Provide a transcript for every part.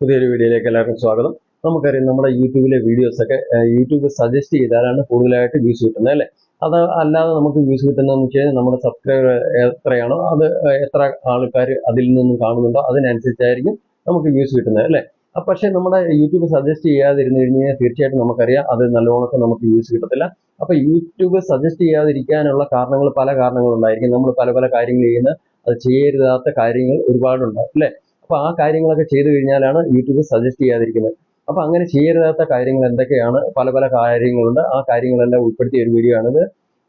പുതിയൊരു വീഡിയോയിലേക്ക് എല്ലാവർക്കും സ്വാഗതം. നമുക്കറിയാം നമ്മുടെ യൂട്യൂബിലെ വീഡിയോസ് ഒക്കെ യൂട്യൂബ് സജസ്റ്റ് ചെയ്താലാണ് കൂടുതലായിട്ട് വ്യൂസ് കിട്ടുന്നത് അല്ലേ? അത് അല്ലാതെ നമുക്ക് വ്യൂസ് കിട്ടുന്നതെന്ന് വെച്ച് കഴിഞ്ഞാൽ നമ്മുടെ സബ്സ്ക്രൈബർ എത്രയാണോ അത് എത്ര ആൾക്കാർ അതിൽ നിന്നും കാണുന്നുണ്ടോ അതിനനുസരിച്ചായിരിക്കും നമുക്ക് വ്യൂസ് കിട്ടുന്നത് അല്ലേ? പക്ഷേ നമ്മുടെ യൂട്യൂബ് സജസ്റ്റ് ചെയ്യാതിരുന്നു കഴിഞ്ഞാൽ തീർച്ചയായിട്ടും നമുക്കറിയാം അത് നല്ലോണമൊക്കെ നമുക്ക് വ്യൂസ് കിട്ടത്തില്ല. അപ്പൊ യൂട്യൂബ് സജസ്റ്റ് ചെയ്യാതിരിക്കാനുള്ള കാരണങ്ങൾ പല കാരണങ്ങളുണ്ടായിരിക്കും. നമ്മൾ പല പല കാര്യങ്ങൾ ചെയ്യുന്ന അത് ചെയ്യരുതാത്ത കാര്യങ്ങൾ ഒരുപാടുണ്ട് അല്ലേ? അപ്പൊ ആ കാര്യങ്ങളൊക്കെ ചെയ്തു കഴിഞ്ഞാലാണ് യൂട്യൂബ് സജസ്റ്റ് ചെയ്യാതിരിക്കുന്നത്. അപ്പൊ അങ്ങനെ ചെയ്യരുതാത്ത കാര്യങ്ങൾ എന്തൊക്കെയാണ്? പല പല കാര്യങ്ങളുണ്ട്. ആ കാര്യങ്ങളെല്ലാം ഉൾപ്പെടുത്തിയ ഒരു വീഡിയോ ആണിത്.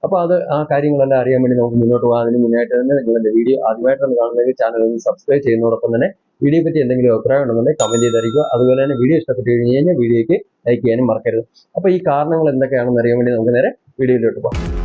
അപ്പൊ അത് ആ കാര്യങ്ങളെല്ലാം അറിയാൻ വേണ്ടി നമുക്ക് മുന്നോട്ട് പോകാം. അതിന് മുന്നായിട്ട് തന്നെ നിങ്ങൾ എന്റെ വീഡിയോ ആദ്യമായിട്ടാണ് കാണുന്നതെങ്കിൽ ചാനൽ ഒന്ന് സബ്സ്ക്രൈബ് ചെയ്യുന്നതോടൊപ്പം തന്നെ വീഡിയോ പറ്റി എന്തെങ്കിലും അഭിപ്രായം ഉണ്ടെന്നുണ്ടെങ്കിൽ കമന്റ് ചെയ്തായിരിക്കുക അതുപോലെ തന്നെ വീഡിയോ ഇഷ്ടപ്പെട്ട് കഴിഞ്ഞ് കഴിഞ്ഞാൽ വീഡിയോയ്ക്ക് ലൈക്ക് ചെയ്യാനും മറക്കരുത്. അപ്പൊ ഈ കാരണങ്ങൾ എന്തൊക്കെയാണെന്ന് അറിയാൻ വേണ്ടി നമുക്ക് നേരെ വീഡിയോയിലോട്ട് പോകാം.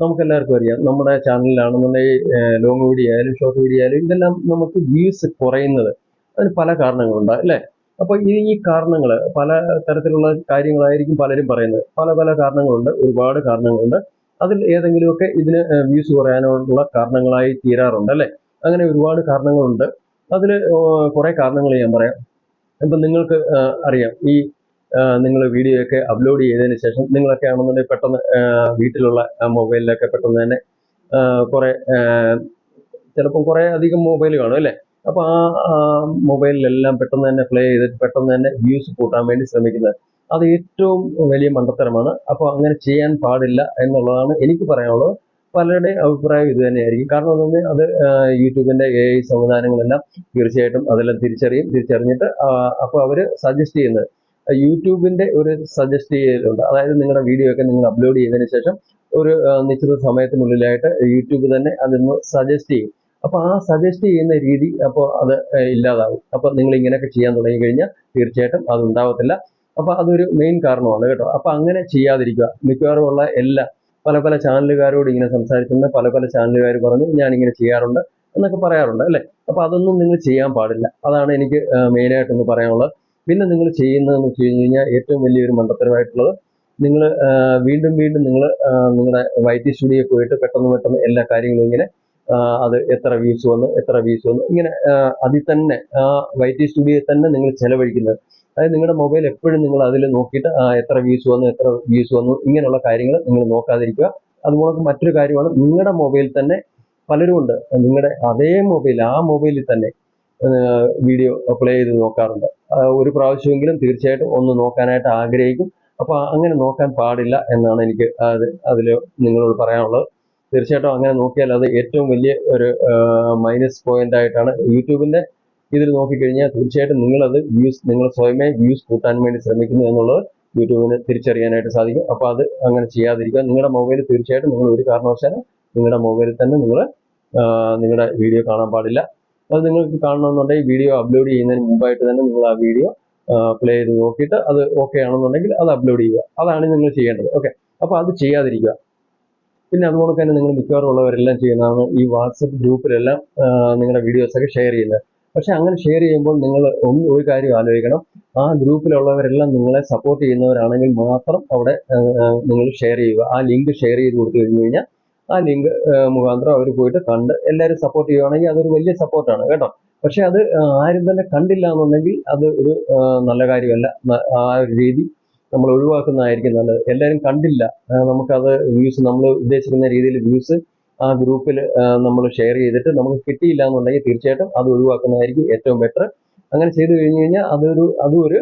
നമുക്ക് എല്ലാവർക്കും അറിയാം. നമ്മുടെ ചാനലിലാണെന്നുണ്ടെങ്കിൽ ലോങ് വീഡിയോ ആയാലും ഷോർട്ട് വീഡിയോ ആയാലും ഇതെല്ലാം നമുക്ക് വ്യൂസ് കുറയുന്നത് അതിന് പല കാരണങ്ങളുണ്ട് അല്ലേ? അപ്പോൾ ഈ ഈ കാരണങ്ങൾ പല തരത്തിലുള്ള കാര്യങ്ങളായിരിക്കും പലരും പറയുന്നത്. പല പല കാരണങ്ങളുണ്ട്. ഒരുപാട് കാരണങ്ങളുണ്ട്. അതിൽ ഏതെങ്കിലുമൊക്കെ ഇതിന് വ്യൂസ് കുറയാനുള്ള കാരണങ്ങളായി തീരാറുണ്ട് അല്ലേ? അങ്ങനെ ഒരുപാട് കാരണങ്ങളുണ്ട്. അതിൽ കുറേ കാരണങ്ങൾ ഞാൻ പറയാം. ഇപ്പം നിങ്ങൾക്ക് അറിയാം. ഈ നിങ്ങൾ വീഡിയോ ഒക്കെ അപ്ലോഡ് ചെയ്തതിന് ശേഷം നിങ്ങളൊക്കെ ആണെന്നുണ്ടെങ്കിൽ പെട്ടെന്ന് വീട്ടിലുള്ള മൊബൈലിലൊക്കെ പെട്ടെന്ന് തന്നെ കുറേ ചിലപ്പോൾ കുറെ അധികം മൊബൈൽ കാണും അല്ലേ? അപ്പോൾ ആ മൊബൈലിലെല്ലാം പെട്ടെന്ന് തന്നെ പ്ലേ ചെയ്തിട്ട് പെട്ടെന്ന് തന്നെ വ്യൂസ് കൂട്ടാൻ വേണ്ടി ശ്രമിക്കുന്നത് അത് ഏറ്റവും വലിയ മണ്ടത്തരമാണ്. അപ്പോൾ അങ്ങനെ ചെയ്യാൻ പാടില്ല എന്നുള്ളതാണ് എനിക്ക് പറയാനുള്ളത്. പലരുടെ അഭിപ്രായം ഇത് തന്നെയായിരിക്കും. കാരണം പറഞ്ഞാൽ അത് യൂട്യൂബിന്റെ എ ഐ സംവിധാനങ്ങളെല്ലാം തീർച്ചയായിട്ടും അതെല്ലാം തിരിച്ചറിയും തിരിച്ചറിഞ്ഞിട്ട് അപ്പോൾ അവർ സജസ്റ്റ് ചെയ്യുന്നത് യൂട്യൂബിന്റെ ഒരു സജസ്റ്റ് ചെയ്യലുണ്ട്. അതായത് നിങ്ങളുടെ വീഡിയോ ഒക്കെ നിങ്ങൾ അപ്ലോഡ് ചെയ്തതിന് ശേഷം ഒരു നിശ്ചിത സമയത്തിനുള്ളിലായിട്ട് യൂട്യൂബ് തന്നെ അതിന് സജസ്റ്റ് ചെയ്യും. അപ്പൊ ആ സജസ്റ്റ് ചെയ്യുന്ന രീതി അപ്പോൾ അത് ഇല്ലാതാവും. അപ്പൊ നിങ്ങൾ ഇങ്ങനെയൊക്കെ ചെയ്യാൻ തുടങ്ങി കഴിഞ്ഞാൽ തീർച്ചയായിട്ടും അത് ഉണ്ടാവത്തില്ല. അപ്പൊ അതൊരു മെയിൻ കാരണമാണ് കേട്ടോ. അപ്പൊ അങ്ങനെ ചെയ്യാതിരിക്കുക. മിക്കവാറും ഉള്ള എല്ലാ പല പല ചാനലുകാരോട് ഇങ്ങനെ സംസാരിക്കുന്ന പല പല ചാനലുകാർ പറഞ്ഞു ഞാൻ ഇങ്ങനെ ചെയ്യാറുണ്ട് എന്നൊക്കെ പറയാറുണ്ട് അല്ലേ? അപ്പൊ അതൊന്നും നിങ്ങൾ ചെയ്യാൻ പാടില്ല. അതാണ് എനിക്ക് മെയിനായിട്ടൊന്ന് പറയാനുള്ളത്. പിന്നെ നിങ്ങൾ ചെയ്യുന്നതെന്ന് വെച്ച് കഴിഞ്ഞ് കഴിഞ്ഞാൽ ഏറ്റവും വലിയൊരു മണ്ടത്തരമായിട്ടുള്ളത് നിങ്ങൾ വീണ്ടും വീണ്ടും നിങ്ങൾ നിങ്ങളുടെ വൈദ്യ സ്റ്റുഡിയോ പോയിട്ട് പെട്ടെന്ന് പെട്ടെന്ന് എല്ലാ കാര്യങ്ങളും ഇങ്ങനെ അത് എത്ര വ്യൂസ് വന്നു എത്ര വ്യൂസ് വന്നു ഇങ്ങനെ അതിൽ തന്നെ ആ വൈറ്റി സ്റ്റുഡിയോയിൽ തന്നെ നിങ്ങൾ ചെലവഴിക്കുന്നത്. അതായത് നിങ്ങളുടെ മൊബൈൽ എപ്പോഴും നിങ്ങൾ അതിൽ നോക്കിയിട്ട് എത്ര വ്യൂസ് വന്നു എത്ര വ്യൂസ് വന്നു ഇങ്ങനെയുള്ള കാര്യങ്ങൾ നിങ്ങൾ നോക്കാതിരിക്കുക. അതുപോലെ മറ്റൊരു കാര്യമാണ് നിങ്ങളുടെ മൊബൈൽ തന്നെ പലരും ഉണ്ട് നിങ്ങളുടെ അതേ മൊബൈൽ ആ മൊബൈലിൽ തന്നെ വീഡിയോ അപ്ലൈ ചെയ്ത് നോക്കാറുണ്ട്. ഒരു പ്രാവശ്യമെങ്കിലും തീർച്ചയായിട്ടും ഒന്ന് നോക്കാനായിട്ട് ആഗ്രഹിക്കും. അപ്പോൾ അങ്ങനെ നോക്കാൻ പാടില്ല എന്നാണ് എനിക്ക് അത് അതിൽ നിങ്ങളോട് പറയാനുള്ളത്. തീർച്ചയായിട്ടും അങ്ങനെ നോക്കിയാൽ അത് ഏറ്റവും വലിയ ഒരു മൈനസ് പോയിന്റ് ആയിട്ടാണ് യൂട്യൂബിന്റെ ഇതിൽ നോക്കിക്കഴിഞ്ഞാൽ തീർച്ചയായിട്ടും നിങ്ങളത് വ്യൂസ് നിങ്ങൾ സ്വയമേ വ്യൂസ് കൂട്ടാൻ വേണ്ടി ശ്രമിക്കുന്നു എന്നുള്ളത് യൂട്യൂബിന് തിരിച്ചറിയാനായിട്ട് സാധിക്കും. അപ്പോൾ അത് അങ്ങനെ ചെയ്യാതിരിക്കുക. നിങ്ങളുടെ മൊബൈൽ തീർച്ചയായിട്ടും നിങ്ങൾ ഒരു കാരണവശാലും നിങ്ങളുടെ മൊബൈലിൽ തന്നെ നിങ്ങൾ നിങ്ങളുടെ വീഡിയോ കാണാൻ പാടില്ല. അത് നിങ്ങൾക്ക് കാണണമെന്നുണ്ടെങ്കിൽ വീഡിയോ അപ്ലോഡ് ചെയ്യുന്നതിന് മുമ്പായിട്ട് തന്നെ നിങ്ങൾ ആ വീഡിയോ പ്ലേ ചെയ്ത് നോക്കിയിട്ട് അത് ഓക്കെ ആണെന്നുണ്ടെങ്കിൽ അത് അപ്ലോഡ് ചെയ്യുക. അതാണ് നിങ്ങൾ ചെയ്യേണ്ടത്. ഓക്കെ അപ്പോൾ അത് ചെയ്യാതിരിക്കുക. പിന്നെ അതുപോലെ തന്നെ നിങ്ങൾ മിക്കവാറും ഉള്ളവരെല്ലാം ചെയ്യുന്നതാണ് ഈ വാട്സപ്പ് ഗ്രൂപ്പിലെല്ലാം നിങ്ങളുടെ വീഡിയോസൊക്കെ ഷെയർ ചെയ്യുന്നത്. പക്ഷെ അങ്ങനെ ഷെയർ ചെയ്യുമ്പോൾ നിങ്ങൾ ഒന്ന് ഒരു കാര്യം ആലോചിക്കണം. ആ ഗ്രൂപ്പിലുള്ളവരെല്ലാം നിങ്ങളെ സപ്പോർട്ട് ചെയ്യുന്നവരാണെങ്കിൽ മാത്രം അവിടെ നിങ്ങൾ ഷെയർ ചെയ്യുക. ആ ലിങ്ക് ഷെയർ ചെയ്ത് കൊടുത്തു കഴിഞ്ഞു കഴിഞ്ഞാൽ ആ ലിങ്ക് മുഖാന്തരം അവർ പോയിട്ട് കണ്ട് എല്ലാവരും സപ്പോർട്ട് ചെയ്യുവാണെങ്കിൽ അതൊരു വലിയ സപ്പോർട്ടാണ് കേട്ടോ. പക്ഷെ അത് ആരും തന്നെ കണ്ടില്ല എന്നുണ്ടെങ്കിൽ അത് ഒരു നല്ല കാര്യമല്ല. ആ ഒരു രീതി നമ്മൾ ഒഴിവാക്കുന്നതായിരിക്കും നല്ലത്. എല്ലാവരും കണ്ടില്ല നമുക്കത് വ്യൂസ് നമ്മൾ ഉദ്ദേശിക്കുന്ന രീതിയിൽ വ്യൂസ് ആ ഗ്രൂപ്പിൽ നമ്മൾ ഷെയർ ചെയ്തിട്ട് നമുക്ക് കിട്ടിയില്ല എന്നുണ്ടെങ്കിൽ തീർച്ചയായിട്ടും അത് ഒഴിവാക്കുന്നതായിരിക്കും ഏറ്റവും ബെറ്റർ അങ്ങനെ ചെയ്തു കഴിഞ്ഞു കഴിഞ്ഞാൽ അതൊരു അതും ഒരു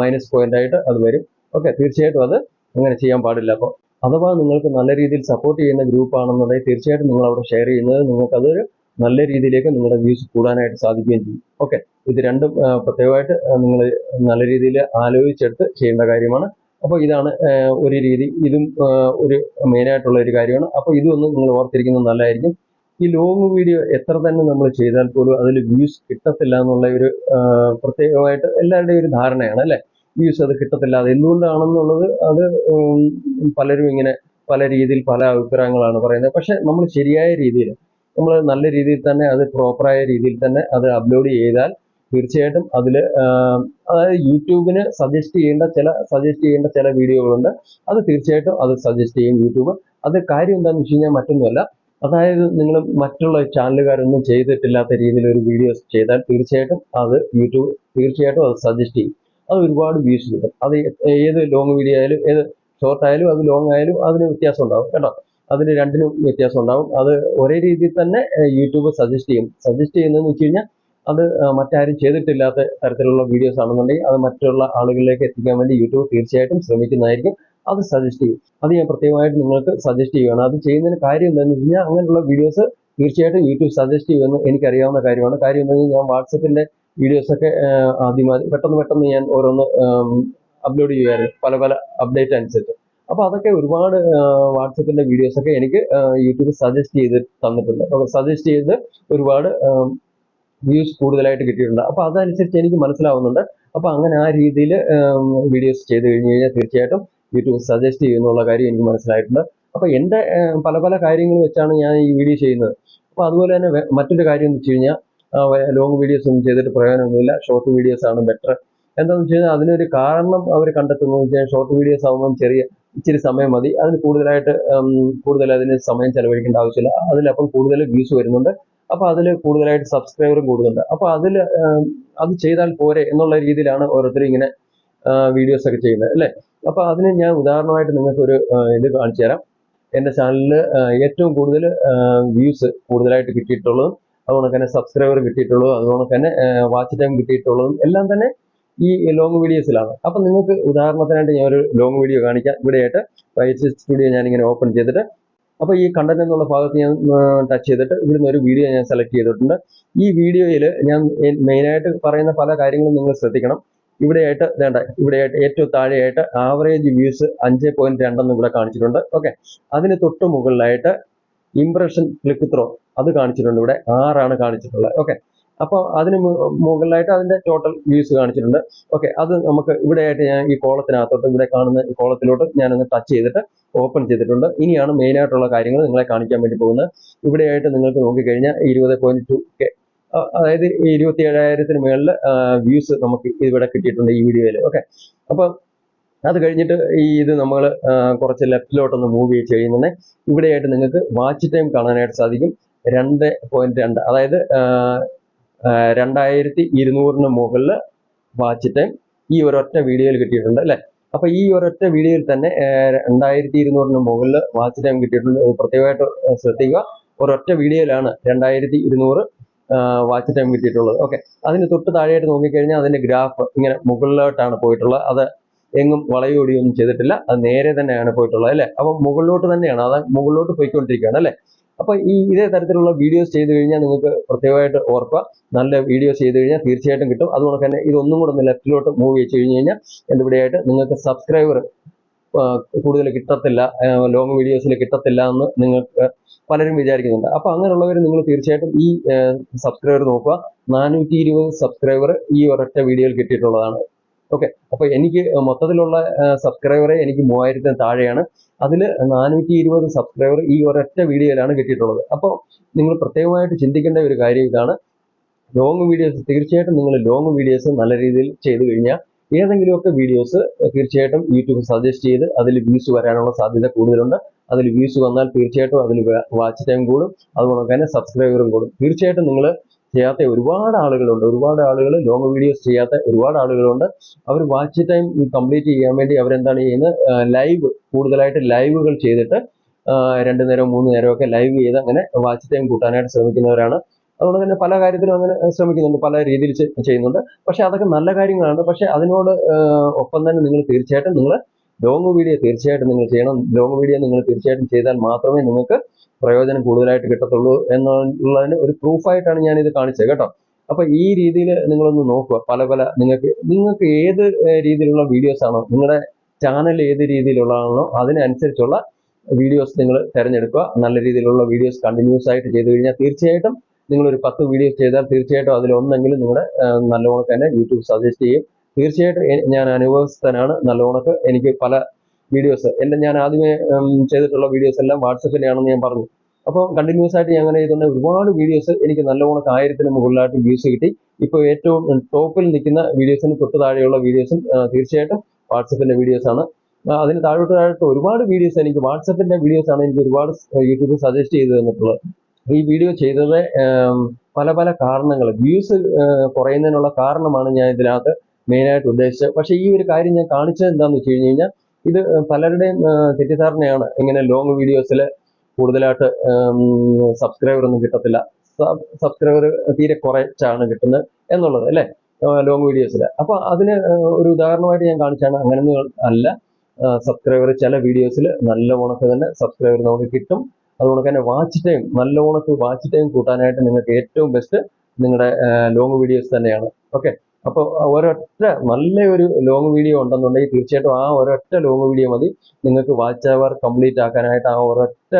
മൈനസ് പോയിന്റ് ആയിട്ട് അത് വരും. ഓക്കെ തീർച്ചയായിട്ടും അത് അങ്ങനെ ചെയ്യാൻ പാടില്ല അപ്പോൾ. അഥവാ നിങ്ങൾക്ക് നല്ല രീതിയിൽ സപ്പോർട്ട് ചെയ്യുന്ന ഗ്രൂപ്പ് ആണെന്നുണ്ടെങ്കിൽ തീർച്ചയായിട്ടും നിങ്ങൾ അവിടെ ഷെയർ ചെയ്യുന്നത് നിങ്ങൾക്ക് അതൊരു നല്ല രീതിയിലേക്ക് നിങ്ങളുടെ വ്യൂസ് കൂടാനായിട്ട് സാധിക്കുകയും ചെയ്യും. ഓക്കെ ഇത് രണ്ടും പ്രത്യേകമായിട്ട് നിങ്ങൾ നല്ല രീതിയിൽ ആലോചിച്ചെടുത്ത് ചെയ്യേണ്ട കാര്യമാണ്. അപ്പോൾ ഇതാണ് ഒരു രീതി. ഇതും ഒരു മെയിനായിട്ടുള്ള ഒരു കാര്യമാണ്. അപ്പോൾ ഇതൊന്നും നിങ്ങൾ ഓർത്തിരിക്കുന്നത് നല്ലതായിരിക്കും. ഈ ലോങ് വീഡിയോ എത്ര തന്നെ നമ്മൾ ചെയ്താൽ പോലും അതിൽ വ്യൂസ് കിട്ടത്തില്ല എന്നുള്ള ഒരു പ്രത്യേകമായിട്ട് എല്ലാവരുടെയും ഒരു ധാരണയാണ് അല്ലേ? വ്യൂസ് അത് കിട്ടത്തില്ല. അത് എന്തുകൊണ്ടാണെന്നുള്ളത് അത് പലരും ഇങ്ങനെ പല രീതിയിൽ പല അഭിപ്രായങ്ങളാണ് പറയുന്നത്. പക്ഷെ നമ്മൾ ശരിയായ രീതിയിൽ നമ്മൾ നല്ല രീതിയിൽ തന്നെ അത് പ്രോപ്പറായ രീതിയിൽ തന്നെ അത് അപ്ലോഡ് ചെയ്താൽ തീർച്ചയായിട്ടും അതിൽ അതായത് യൂട്യൂബിന് സജസ്റ്റ് ചെയ്യേണ്ട ചില സജസ്റ്റ് ചെയ്യേണ്ട ചില വീഡിയോകളുണ്ട്. അത് തീർച്ചയായിട്ടും അത് സജസ്റ്റ് ചെയ്യും യൂട്യൂബ്. അത് കാര്യം എന്താണെന്ന് വെച്ച് കഴിഞ്ഞാൽ മറ്റൊന്നുമല്ല. അതായത് നിങ്ങൾ മറ്റുള്ള ചാനലുകാരൊന്നും ചെയ്തിട്ടില്ലാത്ത രീതിയിൽ ഒരു വീഡിയോസ് ചെയ്താൽ തീർച്ചയായിട്ടും അത് യൂട്യൂബ് തീർച്ചയായിട്ടും അത് സജസ്റ്റ് ചെയ്യും. അത് ഒരുപാട് വ്യൂസ് കിട്ടും അത് ഏത് ലോങ് വീഡിയോ ആയാലും ഏത് ഷോർട്ട് ആയാലും അത് ലോങ് ആയാലും അതിന് വ്യത്യാസം ഉണ്ടാവും കേട്ടോ. അതിന് രണ്ടിനും വ്യത്യാസം ഉണ്ടാവും അത് ഒരേ രീതിയിൽ തന്നെ യൂട്യൂബ് സജസ്റ്റ് ചെയ്യും. സജസ്റ്റ് ചെയ്യുന്നതെന്ന് വെച്ച് കഴിഞ്ഞാൽ അത് മറ്റാരും ചെയ്തിട്ടില്ലാത്ത തരത്തിലുള്ള വീഡിയോസ് ആണെന്നുണ്ടെങ്കിൽ അത് മറ്റുള്ള ആളുകളിലേക്ക് എത്തിക്കാൻ വേണ്ടി യൂട്യൂബ് തീർച്ചയായിട്ടും ശ്രമിക്കുന്നതായിരിക്കും. അത് സജസ്റ്റ് ചെയ്യും. അത് ഞാൻ പ്രത്യേകമായിട്ട് നിങ്ങൾക്ക് സജസ്റ്റ് ചെയ്യുകയാണ് അത് ചെയ്യുന്നതിന് കാര്യം എന്താണെന്ന് വെച്ച് കഴിഞ്ഞാൽ അങ്ങനെയുള്ള വീഡിയോസ് തീർച്ചയായിട്ടും യൂട്യൂബ് സജസ്റ്റ് ചെയ്യുമെന്ന് എനിക്കറിയാവുന്ന കാര്യമാണ്. കാര്യം എന്താണെന്ന് ഞാൻ വാട്സപ്പിന്റെ വീഡിയോസൊക്കെ ആദ്യമായി ആദ്യം പെട്ടെന്ന് പെട്ടെന്ന് ഞാൻ ഓരോന്ന് അപ്ലോഡ് ചെയ്യുമായിരുന്നു പല പല അപ്ഡേറ്റ് അനുസരിച്ച്. അപ്പോൾ അതൊക്കെ ഒരുപാട് വാട്സപ്പിന്റെ വീഡിയോസൊക്കെ എനിക്ക് യൂട്യൂബ് സജസ്റ്റ് ചെയ്ത് തന്നിട്ടുണ്ട്. അപ്പോൾ സജസ്റ്റ് ചെയ്ത് ഒരുപാട് വ്യൂസ് കൂടുതലായിട്ട് കിട്ടിയിട്ടുണ്ട്. അപ്പോൾ അതനുസരിച്ച് എനിക്ക് മനസ്സിലാവുന്നുണ്ട്. അപ്പോൾ അങ്ങനെ ആ രീതിയിൽ വീഡിയോസ് ചെയ്ത് കഴിഞ്ഞ് കഴിഞ്ഞാൽ തീർച്ചയായിട്ടും യൂട്യൂബ് സജസ്റ്റ് ചെയ്യുന്നുള്ള കാര്യം എനിക്ക് മനസ്സിലായിട്ടുണ്ട്. അപ്പോൾ എന്റെ പല പല കാര്യങ്ങൾ വെച്ചാണ് ഞാൻ ഈ വീഡിയോ ചെയ്യുന്നത്. അപ്പോൾ അതുപോലെ തന്നെ മറ്റൊരു കാര്യം എന്ന് വെച്ച് കഴിഞ്ഞാൽ ലോങ് വീഡിയോസ് ഒന്നും ചെയ്തിട്ട് പ്രയോജനമൊന്നുമില്ല. ഷോർട്ട് വീഡിയോസ് ആണ് ബെറ്റർ എന്താണെന്ന് വെച്ച് കഴിഞ്ഞാൽ അതിനൊരു കാരണം അവർ കണ്ടെത്തുന്നത് വെച്ച് കഴിഞ്ഞാൽ ഷോർട്ട് വീഡിയോസ് ആകുമ്പം ചെറിയ ഇച്ചിരി സമയം മതി. അതിന് കൂടുതലായിട്ട് കൂടുതൽ അതിന് സമയം ചെലവഴിക്കേണ്ട ആവശ്യമില്ല. അതിലപ്പം കൂടുതൽ വ്യൂസ് വരുന്നുണ്ട്. അപ്പോൾ അതിൽ കൂടുതലായിട്ട് സബ്സ്ക്രൈബറും കൂടുന്നുണ്ട്. അപ്പോൾ അതിൽ അത് ചെയ്താൽ പോരെ എന്നുള്ള രീതിയിലാണ് ഓരോരുത്തരും ഇങ്ങനെ വീഡിയോസ് ഒക്കെ ചെയ്യുന്നത് അല്ലേ? അപ്പോൾ അതിന് ഞാൻ ഉദാഹരണമായിട്ട് നിങ്ങൾക്ക് ഒരു ഇത് കാണിച്ചു തരാം. എന്റെ ചാനലിൽ ഏറ്റവും കൂടുതൽ വ്യൂസ് കൂടുതലായിട്ട് കിട്ടിയിട്ടുള്ളതും അതുകൊണ്ട് തന്നെ സബ്സ്ക്രൈബർ കിട്ടിയിട്ടുള്ളതും അതുകൊണ്ട് തന്നെ വാച്ച് ടൈം കിട്ടിയിട്ടുള്ളതും എല്ലാം തന്നെ ഈ ലോങ് വീഡിയോസിലാണ് അപ്പം നിങ്ങൾക്ക് ഉദാഹരണത്തിനായിട്ട് ഞാൻ ഒരു ലോങ് വീഡിയോ കാണിക്കാം. ഇവിടെയായിട്ട് വൈസ് സ്റ്റുഡിയോ ഞാനിങ്ങനെ ഓപ്പൺ ചെയ്തിട്ട് അപ്പോൾ ഈ കണ്ടന്റ് എന്നുള്ള ഭാഗത്ത് ഞാൻ ടച്ച് ചെയ്തിട്ട് ഇവിടുന്ന് ഒരു വീഡിയോ ഞാൻ സെലക്ട് ചെയ്തിട്ടുണ്ട്. ഈ വീഡിയോയിൽ ഞാൻ മെയിനായിട്ട് പറയുന്ന പല കാര്യങ്ങളും നിങ്ങൾ ശ്രദ്ധിക്കണം. ഇവിടെയായിട്ട് വേണ്ട ഇവിടെയായിട്ട് ഏറ്റവും താഴെയായിട്ട് ആവറേജ് വ്യൂസ് അഞ്ച് പോയിന്റ് രണ്ടെന്ന് ഇവിടെ കാണിച്ചിട്ടുണ്ട്. ഓക്കെ അതിന് തൊട്ട് മുകളിലായിട്ട് ഇംപ്രഷൻ ക്ലിക്ക് ത്രോ അത് കാണിച്ചിട്ടുണ്ട് ഇവിടെ. ആറാണ് കാണിച്ചിട്ടുള്ളത്. ഓക്കെ അപ്പോൾ അതിന് മുകളിലായിട്ട് അതിന്റെ ടോട്ടൽ വ്യൂസ് കാണിച്ചിട്ടുണ്ട്. ഓക്കെ അത് നമുക്ക് ഇവിടെയായിട്ട് ഞാൻ ഈ കോളത്തിനകത്തോട്ട് ഇവിടെ കാണുന്ന ഈ കോളത്തിലോട്ട് ഞാനൊന്ന് ടച്ച് ചെയ്തിട്ട് ഓപ്പൺ ചെയ്തിട്ടുണ്ട്. ഇനിയാണ് മെയിൻ ആയിട്ടുള്ള കാര്യങ്ങൾ നിങ്ങളെ കാണിക്കാൻ വേണ്ടി പോകുന്നത്. ഇവിടെയായിട്ട് നിങ്ങൾക്ക് നോക്കിക്കഴിഞ്ഞാൽ ഇരുപത് പോയിന്റ് ടു കെ അതായത് ഇരുപത്തി ഏഴായിരത്തിന് മുകളിൽ വ്യൂസ് നമുക്ക് ഇവിടെ കിട്ടിയിട്ടുണ്ട് ഈ വീഡിയോയിൽ ഓക്കെ അപ്പോൾ അത് കഴിഞ്ഞിട്ട് ഈ ഇത് നമ്മൾ കുറച്ച് ലെഫ്റ്റിലോട്ടൊന്ന് മൂവ് ചെയ്ത് കഴിയുന്നുണ്ടെങ്കിൽ ഇവിടെയായിട്ട് നിങ്ങൾക്ക് വാച്ച് ടൈം കാണാനായിട്ട് സാധിക്കും. രണ്ട് പോയിന്റ് രണ്ട്. അതായത് രണ്ടായിരത്തി ഇരുന്നൂറിന് മുകളിൽ വാച്ച് ടൈം ഈ ഒരൊറ്റ വീഡിയോയിൽ കിട്ടിയിട്ടുണ്ട് അല്ലേ? അപ്പൊ ഈ ഒരൊറ്റ വീഡിയോയിൽ തന്നെ രണ്ടായിരത്തി ഇരുന്നൂറിന് മുകളിൽ വാച്ച് ടൈം കിട്ടിയിട്ടുണ്ട്. പ്രത്യേകമായിട്ട് ശ്രദ്ധിക്കുക. ഒരൊറ്റ വീഡിയോയിലാണ് രണ്ടായിരത്തി ഇരുന്നൂറ് വാച്ച് ടൈം കിട്ടിയിട്ടുള്ളത്. ഓക്കെ അതിന് തൊട്ട് താഴെയായിട്ട് നോക്കിക്കഴിഞ്ഞാൽ അതിന്റെ ഗ്രാഫ് ഇങ്ങനെ മുകളിലോട്ടാണ് പോയിട്ടുള്ളത്. അത് എങ്ങും വളയോടിയൊന്നും ചെയ്തിട്ടില്ല. അത് നേരെ തന്നെയാണ് പോയിട്ടുള്ളത് അല്ലേ? അപ്പം മുകളിലോട്ട് തന്നെയാണ്. അത് മുകളിലോട്ട് പോയിക്കൊണ്ടിരിക്കുകയാണ് അല്ലേ? അപ്പൊ ഈ ഇതേ തരത്തിലുള്ള വീഡിയോസ് ചെയ്ത് കഴിഞ്ഞാൽ നിങ്ങൾക്ക് പ്രത്യേകമായിട്ട് ഓർക്കുക. നല്ല വീഡിയോസ് ചെയ്ത് കഴിഞ്ഞാൽ തീർച്ചയായിട്ടും കിട്ടും. അതുകൊണ്ട് തന്നെ ഇതൊന്നും കൂടെ ലെഫ്റ്റിലോട്ട് മൂവ് ചെയ്ത് കഴിഞ്ഞ് കഴിഞ്ഞാൽ എന്റെ ഇവിടെയായിട്ട് നിങ്ങൾക്ക് സബ്സ്ക്രൈബർ കൂടുതൽ കിട്ടത്തില്ല ലോങ് വീഡിയോസിൽ കിട്ടത്തില്ല എന്ന് നിങ്ങൾക്ക് പലരും വിചാരിക്കുന്നുണ്ട്. അപ്പൊ അങ്ങനെയുള്ളവർ നിങ്ങൾ തീർച്ചയായിട്ടും ഈ സബ്സ്ക്രൈബർ നോക്കുക. നാനൂറ്റി ഇരുപത് സബ്സ്ക്രൈബർ ഈ ഒരൊറ്റ വീഡിയോയിൽ കിട്ടിയിട്ടുള്ളതാണ്. ഓക്കെ അപ്പൊ എനിക്ക് മൊത്തത്തിലുള്ള സബ്സ്ക്രൈബറെ എനിക്ക് മൂവായിരത്തിന് താഴെയാണ്. അതിൽ നാനൂറ്റി ഇരുപത് സബ്സ്ക്രൈബർ ഈ ഒരൊറ്റ വീഡിയോയിലാണ് കിട്ടിയിട്ടുള്ളത്. അപ്പോൾ നിങ്ങൾ പ്രത്യേകമായിട്ട് ചിന്തിക്കേണ്ട ഒരു കാര്യം ഇതാണ്. ലോങ് വീഡിയോസ് തീർച്ചയായിട്ടും നിങ്ങൾ ലോങ് വീഡിയോസ് നല്ല രീതിയിൽ ചെയ്തു കഴിഞ്ഞാൽ ഏതെങ്കിലുമൊക്കെ വീഡിയോസ് തീർച്ചയായിട്ടും യൂട്യൂബ് സജസ്റ്റ് ചെയ്ത് അതിൽ വ്യൂസ് വരാനുള്ള സാധ്യത കൂടുതലുണ്ട്. അതിൽ വ്യൂസ് വന്നാൽ തീർച്ചയായിട്ടും അതിൽ വാച്ച് ടൈം കൂടും. അതുപോലെ തന്നെ സബ്സ്ക്രൈബറും കൂടും. തീർച്ചയായിട്ടും നിങ്ങൾ ചെയ്യാത്ത ഒരുപാട് ആളുകളുണ്ട്. ഒരുപാട് ആളുകൾ ലോങ് വീഡിയോസ് ചെയ്യാത്ത ഒരുപാട് ആളുകളുണ്ട്. അവർ വാച്ച് ടൈം കംപ്ലീറ്റ് ചെയ്യാൻ വേണ്ടി അവരെന്താണ് ചെയ്യുന്നത്? ലൈവ് കൂടുതലായിട്ട് ലൈവുകൾ ചെയ്തിട്ട് രണ്ടു നേരം മൂന്ന് നേരമൊക്കെ ലൈവ് ചെയ്ത് അങ്ങനെ വാച്ച് ടൈം കൂട്ടാനായിട്ട് ശ്രമിക്കുന്നവരാണ്. അതുകൊണ്ട് തന്നെ പല കാര്യത്തിലും അങ്ങനെ ശ്രമിക്കുന്നുണ്ട്. പല രീതിയിൽ ചെയ്യുന്നുണ്ട്. പക്ഷെ അതൊക്കെ നല്ല കാര്യങ്ങളാണ്. പക്ഷെ അതിനോട് ഒപ്പം തന്നെ നിങ്ങൾ തീർച്ചയായിട്ടും നിങ്ങൾ ലോങ് വീഡിയോ തീർച്ചയായിട്ടും നിങ്ങൾ ചെയ്യണം. ലോങ് വീഡിയോ നിങ്ങൾ തീർച്ചയായിട്ടും ചെയ്താൽ മാത്രമേ നിങ്ങൾക്ക് പ്രയോജനം കൂടുതലായിട്ട് കിട്ടത്തുള്ളൂ എന്നുള്ളതിന് ഒരു പ്രൂഫായിട്ടാണ് ഞാൻ ഇത് കാണിച്ചത് കേട്ടോ. അപ്പൊ ഈ രീതിയിൽ നിങ്ങളൊന്ന് നോക്കുക. പല പല നിങ്ങൾക്ക് നിങ്ങൾക്ക് ഏത് രീതിയിലുള്ള വീഡിയോസ് ആണോ നിങ്ങളുടെ ചാനൽ ഏത് രീതിയിലുള്ളതാണോ അതിനനുസരിച്ചുള്ള വീഡിയോസ് നിങ്ങൾ തിരഞ്ഞെടുക്കുക. നല്ല രീതിയിലുള്ള വീഡിയോസ് കണ്ടിന്യൂസ് ആയിട്ട് ചെയ്തു കഴിഞ്ഞാൽ തീർച്ചയായിട്ടും നിങ്ങൾ ഒരു പത്ത് വീഡിയോസ് ചെയ്താൽ തീർച്ചയായിട്ടും അതിലൊന്നെങ്കിലും നിങ്ങളുടെ നല്ലവണ്ണം തന്നെ യൂട്യൂബ് സജസ്റ്റ് ചെയ്യും. തീർച്ചയായിട്ടും ഞാൻ അനുഭവസ്ഥനാണ്. നല്ലോണക്ക് എനിക്ക് പല വീഡിയോസ് എന്റെ ഞാൻ ആദ്യമേ ചെയ്തിട്ടുള്ള വീഡിയോസ് എല്ലാം വാട്സപ്പിലാണെന്ന് ഞാൻ പറഞ്ഞു. അപ്പോൾ കണ്ടിന്യൂസ് ആയിട്ട് ഞാൻ അങ്ങനെ ചെയ്തുകൊണ്ട് ഒരുപാട് വീഡിയോസ് എനിക്ക് നല്ലവണ്ണം ആയിരത്തിന് മുകളിലായിട്ട് വ്യൂസ് കിട്ടി. ഇപ്പോൾ ഏറ്റവും ടോപ്പിൽ നിൽക്കുന്ന വീഡിയോസിന് തൊട്ട് താഴെയുള്ള വീഡിയോസും തീർച്ചയായിട്ടും വാട്സപ്പിന്റെ വീഡിയോസ് ആണ്. അതിന് താഴോട്ട് താഴോട്ട് ഒരുപാട് വീഡിയോസ് എനിക്ക് വാട്സപ്പിന്റെ വീഡിയോസ് ആണ് എനിക്ക് ഒരുപാട് യൂട്യൂബ് സജസ്റ്റ് ചെയ്ത് തന്നിട്ടുള്ളത്. ഈ വീഡിയോ ചെയ്തത് പല പല കാരണങ്ങൾ. വ്യൂസ് കുറയുന്നതിനുള്ള കാരണമാണ് ഞാൻ ഇതിനകത്ത് മെയിനായിട്ട് ഉദ്ദേശിച്ചത്. പക്ഷേ ഈ ഒരു കാര്യം ഞാൻ കാണിച്ചത് എന്താണെന്ന് വെച്ച് കഴിഞ്ഞ് കഴിഞ്ഞാൽ ഇത് പലരുടെയും തെറ്റിദ്ധാരണയാണ്. ഇങ്ങനെ ലോങ് വീഡിയോസിൽ കൂടുതലായിട്ട് സബ്സ്ക്രൈബർ ഒന്നും കിട്ടത്തില്ല. സബ്സ്ക്രൈബർ തീരെ കുറച്ചാണ് കിട്ടുന്നത് എന്നുള്ളത് അല്ലേ? ലോങ് വീഡിയോസിൽ അപ്പോൾ അതിന് ഒരു ഉദാഹരണമായിട്ട് ഞാൻ കാണിച്ചാണ്. അങ്ങനെയൊന്നും അല്ല. സബ്സ്ക്രൈബർ ചില വീഡിയോസിൽ നല്ല ഉണക്ക് തന്നെ സബ്സ്ക്രൈബർ നമുക്ക് കിട്ടും. അതുകൊണ്ട് തന്നെ വാച്ച് ടൈം നല്ല ഉണക്ക് വാച്ച് ടൈം കൂട്ടാനായിട്ട് നിങ്ങൾക്ക് ഏറ്റവും ബെസ്റ്റ് നിങ്ങളുടെ ലോങ് വീഡിയോസ് തന്നെയാണ്. ഓക്കെ അപ്പോൾ ഒരൊറ്റ നല്ല ഒരു ലോങ് വീഡിയോ ഉണ്ടെന്നുണ്ടെങ്കിൽ തീർച്ചയായിട്ടും ആ ഒരൊറ്റ ലോങ് വീഡിയോ മതി. നിങ്ങൾക്ക് വാച്ച് അവർ കംപ്ലീറ്റ് ആക്കാനായിട്ട് ആ ഒരൊറ്റ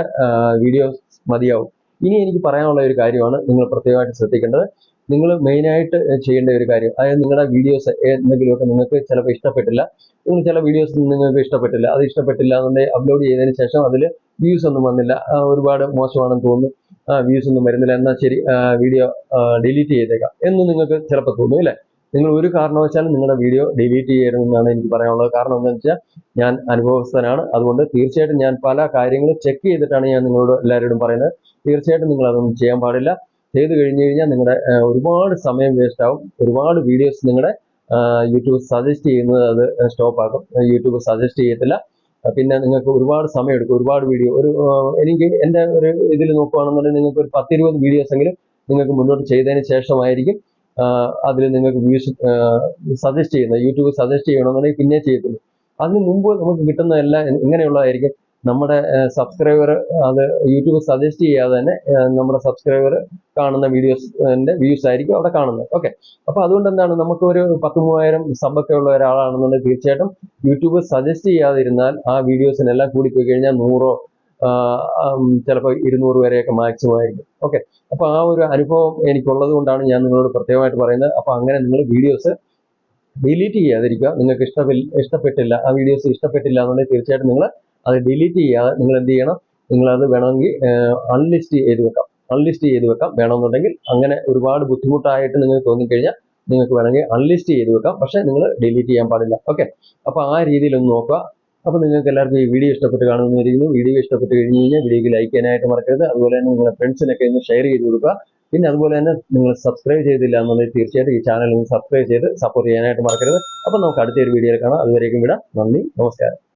വീഡിയോ മതിയാവും. ഇനി എനിക്ക് പറയാനുള്ള ഒരു കാര്യമാണ് നിങ്ങൾ പ്രത്യേകമായിട്ട് ശ്രദ്ധിക്കേണ്ടത്. നിങ്ങൾ മെയിനായിട്ട് ചെയ്യേണ്ട ഒരു കാര്യം അതായത് നിങ്ങളുടെ വീഡിയോസ് എന്തെങ്കിലുമൊക്കെ നിങ്ങൾക്ക് ചിലപ്പോൾ ഇഷ്ടപ്പെട്ടില്ല. നിങ്ങൾ ചില വീഡിയോസ് നിങ്ങൾക്ക് ഇഷ്ടപ്പെട്ടില്ല. അത് ഇഷ്ടപ്പെട്ടില്ല എന്നുണ്ടെങ്കിൽ അപ്ലോഡ് ചെയ്തതിന് ശേഷം അതിൽ വ്യൂസ് ഒന്നും വന്നില്ല. ഒരുപാട് മോശമാണെന്ന് തോന്നുന്നു. വ്യൂസ് ഒന്നും വരുന്നില്ല. എന്നാൽ ശരി വീഡിയോ ഡിലീറ്റ് ചെയ്തേക്കാം എന്ന് നിങ്ങൾക്ക് ചിലപ്പോൾ തോന്നും അല്ലേ? നിങ്ങൾ ഒരു കാരണവശാലും നിങ്ങളുടെ വീഡിയോ ഡിലീറ്റ് ചെയ്യരുതെന്നാണ് എനിക്ക് പറയാനുള്ളത്. കാരണം എന്താണെന്ന് വെച്ചാൽ ഞാൻ അനുഭവസ്ഥനാണ്. അതുകൊണ്ട് തീർച്ചയായിട്ടും ഞാൻ പല കാര്യങ്ങളും ചെക്ക് ചെയ്തിട്ടാണ് ഞാൻ നിങ്ങളോട് എല്ലാവരോടും പറയുന്നത്. തീർച്ചയായിട്ടും നിങ്ങൾ അതൊന്നും ചെയ്യാൻ പാടില്ല. ചെയ്ത് കഴിഞ്ഞു കഴിഞ്ഞാൽ നിങ്ങളുടെ ഒരുപാട് സമയം വേസ്റ്റ് ആവും. ഒരുപാട് വീഡിയോസ് നിങ്ങളുടെ യൂട്യൂബ് സജസ്റ്റ് ചെയ്യുന്നത് അത് സ്റ്റോപ്പ് ആക്കും. യൂട്യൂബ് സജസ്റ്റ് ചെയ്യത്തില്ല. പിന്നെ നിങ്ങൾക്ക് ഒരുപാട് സമയം എടുക്കും. ഒരുപാട് വീഡിയോ ഒരു എനിക്ക് എന്റെ ഒരു ഇതിൽ നോക്കുകയാണെന്നുണ്ടെങ്കിൽ നിങ്ങൾക്ക് ഒരു പത്തിരുപത് വീഡിയോസ് എങ്കിലും നിങ്ങൾക്ക് മുന്നോട്ട് ചെയ്തതിന് ശേഷമായിരിക്കും. അതിൽ നിങ്ങൾക്ക് വ്യൂസ് സജസ്റ്റ് ചെയ്യുന്നത് യൂട്യൂബ് സജസ്റ്റ് ചെയ്യണമെന്നുണ്ടെങ്കിൽ പിന്നെ ചെയ്യത്തില്ല അതിന് മുമ്പ് നമുക്ക് കിട്ടുന്നതെല്ലാം ഇങ്ങനെയുള്ളതായിരിക്കും. നമ്മുടെ സബ്സ്ക്രൈബർ അത് യൂട്യൂബ് സജസ്റ്റ് ചെയ്യാതെ തന്നെ നമ്മുടെ സബ്സ്ക്രൈബർ കാണുന്ന വീഡിയോസിന്റെ വ്യൂസ് ആയിരിക്കും അവിടെ കാണുന്നത്. ഓക്കെ അപ്പൊ അതുകൊണ്ട് എന്താണ് നമുക്ക് ഒരു പത്ത് മൂവായിരം സബൊക്കെ ഉള്ള ഒരാളാണെന്നുണ്ടെങ്കിൽ തീർച്ചയായിട്ടും യൂട്യൂബ് സജസ്റ്റ് ചെയ്യാതിരുന്നാൽ ആ വീഡിയോസിനെല്ലാം കൂടി കഴിഞ്ഞാൽ നൂറോ ചിലപ്പോൾ ഇരുന്നൂറ് വരെയൊക്കെ മാക്സിമം ആയിരിക്കും. ഓക്കെ അപ്പോൾ ആ ഒരു അനുഭവം എനിക്കുള്ളത് കൊണ്ടാണ് ഞാൻ നിങ്ങളോട് പ്രത്യേകമായിട്ട് പറയുന്നത്. അപ്പോൾ അങ്ങനെ നിങ്ങൾ വീഡിയോസ് ഡിലീറ്റ് ചെയ്യാതിരിക്കുക. നിങ്ങൾക്ക് ഇഷ്ടപ്പെല്ല ഇഷ്ടപ്പെട്ടില്ല. ആ വീഡിയോസ് ഇഷ്ടപ്പെട്ടില്ല എന്നുണ്ടെങ്കിൽ തീർച്ചയായിട്ടും നിങ്ങൾ അത് ഡിലീറ്റ് ചെയ്യാതെ നിങ്ങൾ എന്ത് ചെയ്യണം? നിങ്ങളത് വേണമെങ്കിൽ അൺലിസ്റ്റ് ചെയ്ത് വെക്കാം. അൺലിസ്റ്റ് ചെയ്ത് വെക്കാം. വേണമെന്നുണ്ടെങ്കിൽ അങ്ങനെ ഒരുപാട് ബുദ്ധിമുട്ടായിട്ട് നിങ്ങൾക്ക് തോന്നിക്കഴിഞ്ഞാൽ നിങ്ങൾക്ക് വേണമെങ്കിൽ അൺലിസ്റ്റ് ചെയ്ത് വെക്കാം. പക്ഷേ നിങ്ങൾ ഡിലീറ്റ് ചെയ്യാൻ പാടില്ല. ഓക്കെ അപ്പോൾ ആ രീതിയിലൊന്ന് നോക്കുക. അപ്പോൾ നിങ്ങൾക്ക് എല്ലാവർക്കും ഈ വീഡിയോ ഇഷ്ടപ്പെട്ട് വിചാരിക്കുന്നു. വീഡിയോ ഇഷ്ടപ്പെട്ട് കഴിഞ്ഞ് കഴിഞ്ഞാൽ വീഡിയോക്ക് ലൈക്ക് ചെയ്യാനായിട്ട് മറക്കരുത്. അതുപോലെ തന്നെ നിങ്ങളുടെ ഫ്രണ്ട്സിനൊക്കെ ഒന്ന് ഷെയർ ചെയ്ത് കൊടുക്കുക. പിന്നെ അതുപോലെ തന്നെ നിങ്ങൾ സബ്സ്ക്രൈബ് ചെയ്തില്ല എന്നുണ്ടെങ്കിൽ തീർച്ചയായിട്ടും ഈ ചാനൽ ഒന്ന് സബ്സ്ക്രൈബ് ചെയ്ത് സപ്പോർട്ട് ചെയ്യാനായിട്ട് മറക്കരുത്. അപ്പോൾ നമുക്ക് അടുത്തൊരു വീഡിയോയിൽ കാണാം. അതുവരേക്കും വിടാം. നന്ദി. നമസ്കാരം.